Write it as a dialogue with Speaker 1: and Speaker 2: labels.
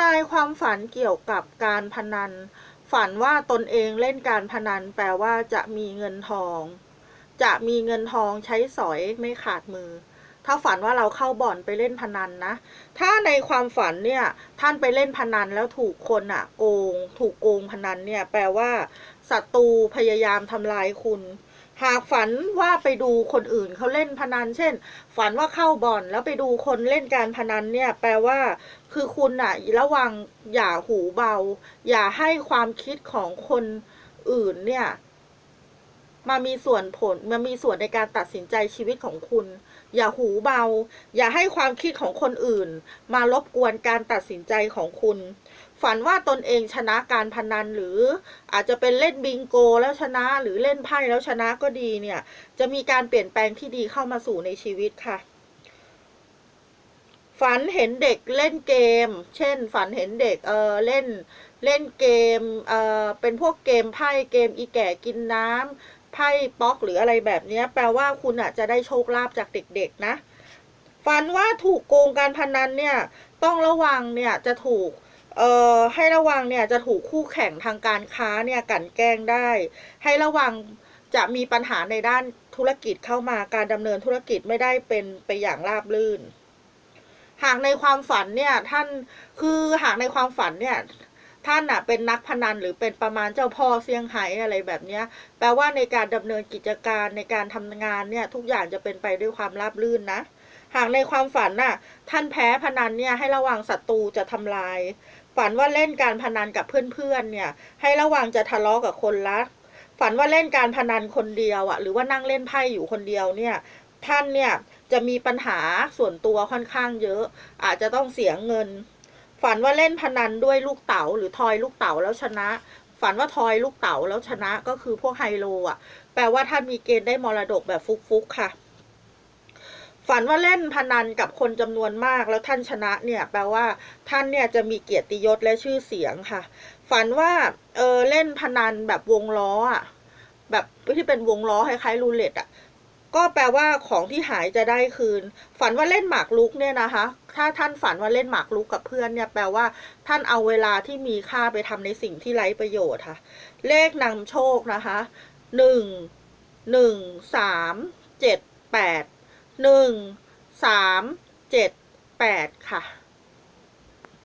Speaker 1: นายความฝันเกี่ยวกับการพนัน ฝันว่าตนเองเล่นการพนันแปลว่าจะมีเงินทอง จะมีเงินทองใช้สอยไม่ขาดมือ ถ้าฝันว่าเราเข้าบ่อนไปเล่นพนันนะ ถ้าในความฝันเนี่ยท่านไปเล่นพนันแล้วถูกคนอะโกง ถูกโกงพนันเนี่ยแปลว่าศัตรูพยายามทำลายคุณ หากฝันว่าไปดูคนอื่นเขาเล่นพนัน เช่น ฝันว่าเข้าบ่อนแล้วไปดูคนเล่นการพนันเนี่ย แปลว่า คือคุณอะระวังอย่าหูเบา อย่าให้ความคิดของคนอื่นเนี่ยมามีส่วนผลมามีส่วนในการตัดสินใจชีวิตของคุณ อย่าหูเบา อย่าให้ความคิดของคนอื่น มารบกวนการตัดสินใจของคุณ ฝันว่าตนเองชนะการพนันหรืออาจจะเป็นเล่นบิงโกแล้วชนะหรือเล่นไพ่แล้วชนะก็ดีเนี่ย จะมีการเปลี่ยนแปลงที่ดีเข้ามาสู่ในชีวิตค่ะ ฝันเห็นเด็กเล่นเกม เช่น ฝันเห็นเด็กเออเล่นเล่นเกมเออเป็นพวกเกมไพ่เกมอีแก่กินน้ำไพ่ป๊อกหรืออะไรแบบนี้แปลว่าคุณอะจะได้โชคลาภจากเด็ก ๆ นะ ฝันว่าถูกโกงการพนันเนี่ย ต้องระวังเนี่ยจะถูก เอ่อให้ระวังเนี่ยจะถูกคู่แข่งทางการค้าเนี่ยกลันแกล้งได้ ให้ระวังจะมีปัญหาในด้านธุรกิจเข้ามาการดำเนินธุรกิจไม่ได้เป็นไปอย่างราบรื่น หากในความฝันเนี่ยท่านคือหากในความฝันเนี่ยท่านน่ะเป็นนักพนันหรือเป็นประมาณเจ้าพ่อเซี่ยงไฮ้อะไรแบบนี้แปลว่าในการดำเนินกิจการในการทำงานเนี่ยทุกอย่างจะเป็นไปด้วยความราบรื่นนะ หากในความฝันน่ะท่านแพ้พนันเนี่ยให้ระวังศัตรูจะทำลาย ฝันว่าเล่นการพนันกับเพื่อนๆเนี่ย ให้ระวังจะทะเลาะกับคนรัก ฝันว่าเล่นการพนันคนเดียวอะ หรือว่านั่งเล่นไพ่อยู่คนเดียวเนี่ย ท่านเนี่ยจะมีปัญหาส่วนตัวค่อนข้างเยอะ อาจจะต้องเสียเงิน ฝันว่าเล่นพนันด้วยลูกเต๋าหรือทอยลูกเต๋าแล้วชนะ ฝันว่าทอยลูกเต๋าแล้วชนะก็คือพวกไฮโลอะ แปลว่าท่านมีเกณฑ์ได้มรดกแบบฟุกๆค่ะ ฝันว่าเล่นพนันกับคนจำนวนมาก แล้วท่านชนะเนี่ยแปลว่าท่านเนี่ยจะมีเกียรติยศและชื่อเสียงค่ะ ฝันว่าเออเล่นพนันแบบวงล้ออะแบบที่เป็นวงล้อคล้ายๆรูเล็ตอะก็แปลว่าของที่หายจะได้คืน ฝันว่าเล่นหมากรุกเนี่ยนะคะ ถ้าท่านฝันว่าเล่นหมากรุกกับเพื่อนเนี่ยแปลว่า ท่านเอาเวลาที่มีค่าไปทำในสิ่งที่ไร้ประโยชน์ค่ะ เลขนำโชคนะคะหนึ่งหนึ่งสามเจ็ดแปด หนึ่งสามเจ็ดแปดค่ะ